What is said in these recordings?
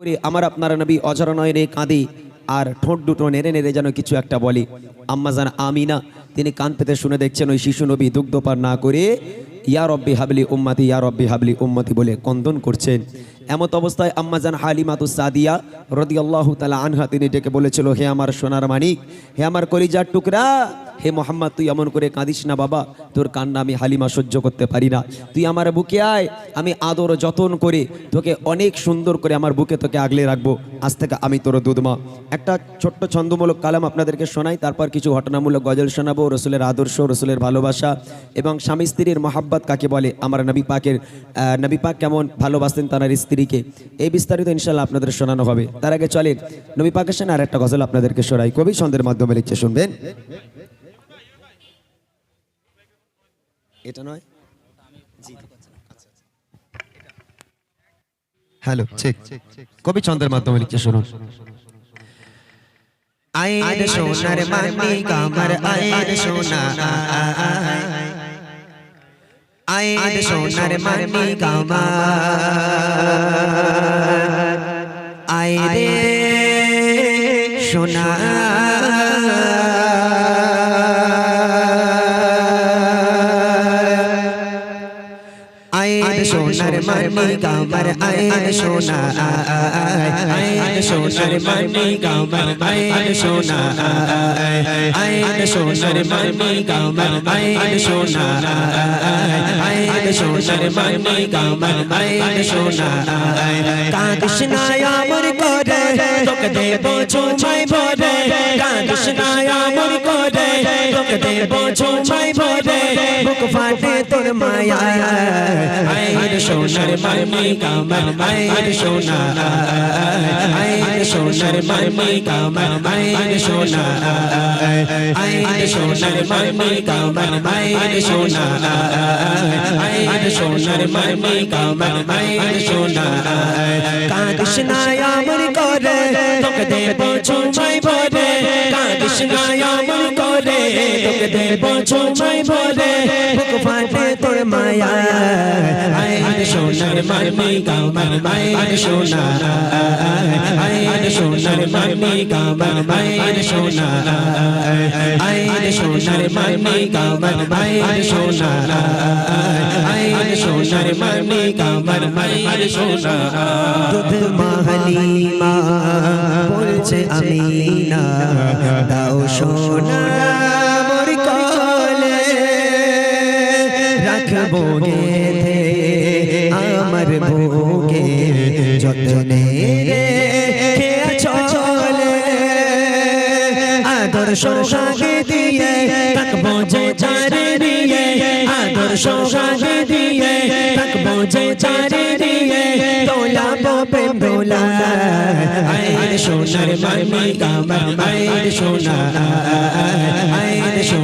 করে আমার আপনার নবী অজর নয়নে কাঁদে, আর ঠোঁট দুটো নেড়ে নেড়ে যেন কিছু একটা বলে। আম্মা জান আমিনা, তিনি কান পেতে শুনে দেখছেন ওই শিশু নবী দুগ্ধপান না করে, ইয়া রব্বি হাবলি উম্মাতি, ইয়া রব্বি হাবলি উম্মতি বলে কন্দন করছেন। এমত অবস্থায় আম্মা জান হালিমাতু সাদিয়া রদিয়াল্লাহু তালা আনহা, তিনি ডেকে বলেছিল, হে আমার সোনার মানিক, হে আমার কলিজার টুকরা হে মোহাম্মদ, তুই এমন করে কাঁদিস না বাবা, তোর কান্না আমি হালিমা সহ্য করতে পারি না। তুই আমার বুকে আয়, আমি আদর যতন করে তোকে অনেক সুন্দর করে আমার বুকে তোকে আগলে রাখব। আজ থেকে আমি তোর দুধমা। একটা ছোট্ট ছন্দমূলক কালাম আপনাদেরকে শোনাই, তারপর কিছু ঘটনামূলক গজল শোনাবো, রসুলের আদর্শ, রসুলের ভালোবাসা এবং স্বামী স্ত্রীর মহাব্বত কাকে বলে, আমার নবী পাকের নবী পাক কেমন ভালোবাসতেন তার স্ত্রীকে। এই বিস্তারিত ইনশাল্লাহ আপনাদের শোনানো হবে। তার আগে চলে নবী পাকের সামনে আর একটা গজল আপনাদেরকে শোনাই। কবি ছন্দের মাধ্যমে লিখছে, শুনবেন? এটা নয়? হ্যালো ঠিক কবি ছন্দের মাধ্যমে লিখছে শুনুন। আয়ের সোনার মানি কামার আয়ের সোনা আয়ের সোনার মানি কামার আয়েরে সোনা মানি কামার আয়ের সোনা আয়ের সোনার মানি কামার আয়ের সোনা আয়ের সোনার মানি কামার আয়ের সোনা আয়ের সোনার মানি কামার আয়ের সোনা কাঁদিস না আমর করে তোকে দেব ছোমাই ভরে কাঁদিস না আমর করে তোকে দেব ছোমাই ভরে বুক ফাটে তোর মায়া আয়ের সোনার মানি কামার আয়ের সোনা আয়ের সোনার মানি কামার আয়ের সোনা আয়ের সোনার মানি কামার আয়ের সোনা আয়ের সোনার মানি কামার আয়ের সোনা কাঁদিস না আমর করে তোকে দেব ছোমাই ভরে কাঁদিস না আমর করে তোকে দেব ছোমাই ভরে বুক ফাটে তোর মায়া আয়ের সোনার মানি কামার আয়ের সোনা সোনার মানি কামার আয়ের সোনা আয়ের সোনার মানি কামার আয়ের সোনা আয়ের সোনার মানি কামার আয়ের সোনা দুধ মাহলিমা বলছে আমি না দাও সোনা মোর কলে। রাখব গেথে আমার ভোগে যতনে। আদর সোহাগে দিয়ে, থাকব যে চারে দিয়ে আদর সোহাগে দিয়ে, থাকব যে চারে দিয়ে দোলাবো প্রেম দোলা। আয় সোনার মামি কামার আয়ের সোনা।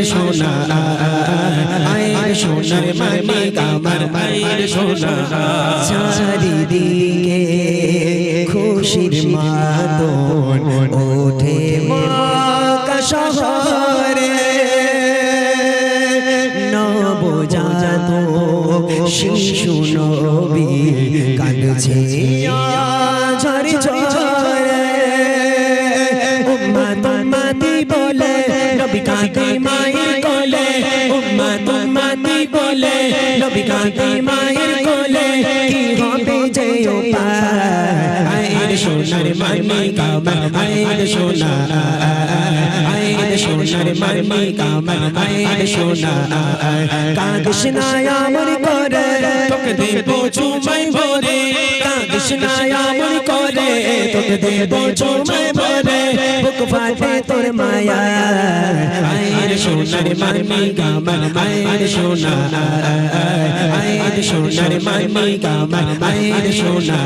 আয়ের সোনা আয়ের সোনার মামি কামার আয়ের সোনা। চারিদিকে খুশির মাতন ওঠে মা শহরে নবজাত শিশু নবী কাঁদছে। ঝরে ঝরে নবী কাঁদে মায়ের কোলে উম্মা তোমাতি বলে, নবী কাঁদে মায়ের কোলে, কি হবে যে আয়ের সোনার মামি কামার আয়ের সোনা আয়ের সোনার মামি কামার আয়ের সোনা কাঁদিস না আমর করে, তোকে দেব চুমাই ভরে। কাঁদিস না আমর করে, তোকে দেব চুমাই ভরে। বুক ফাটে তোর মায়া। সোনার মানি কামার মায়ের সোনা আয়ের সোনার মানি কামার মায়ের সোনা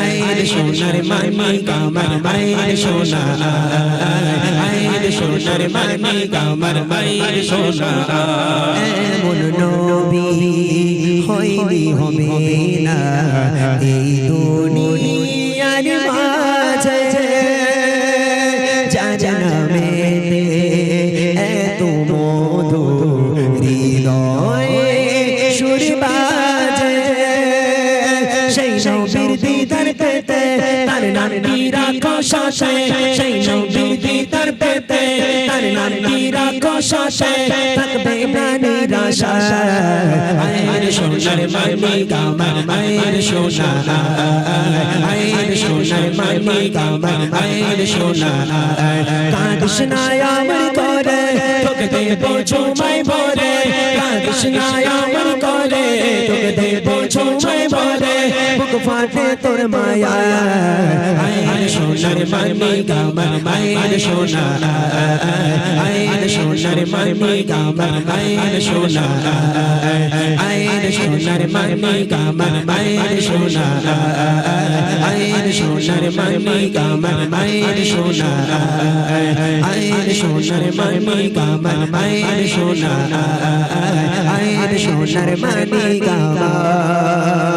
আয়ের সোনার মানি কামার মায়ের সোনা আয়ের সোনার মানি কামার মায়ের সোনা এমন নবী হইলি হবে না, এই দুনিয়ার সেই নবীর দিদার পেতে, তার নামটি রাখো শাসে সেই নবীর দিদার পেতে, তার নামটি রাখো শাসে থাকবে না নিরাশা আয়ের সোনার মানি কামার মায়ের সোনা আয়ের সোনার মানি কামার মায়ের সোনা কাঁদিস আমার করে তোকে দেব ছোমাই ভরে। কাঁদিস না আমার করে তোকে দেব ছোঁয় ভরে বুক ফাটে তোর মায়া আয় সোনার মানি মায় সোনা সোনার মানি কামার মায়ের সোনা আয়ের সোনার মানি কামার মায়ের সোনা আয়ের সোনার মানি কামার মায়ের সোনা আয়ের সোনার মানি কামার মায়ের সোনা আয়ের সোনার মানি গামার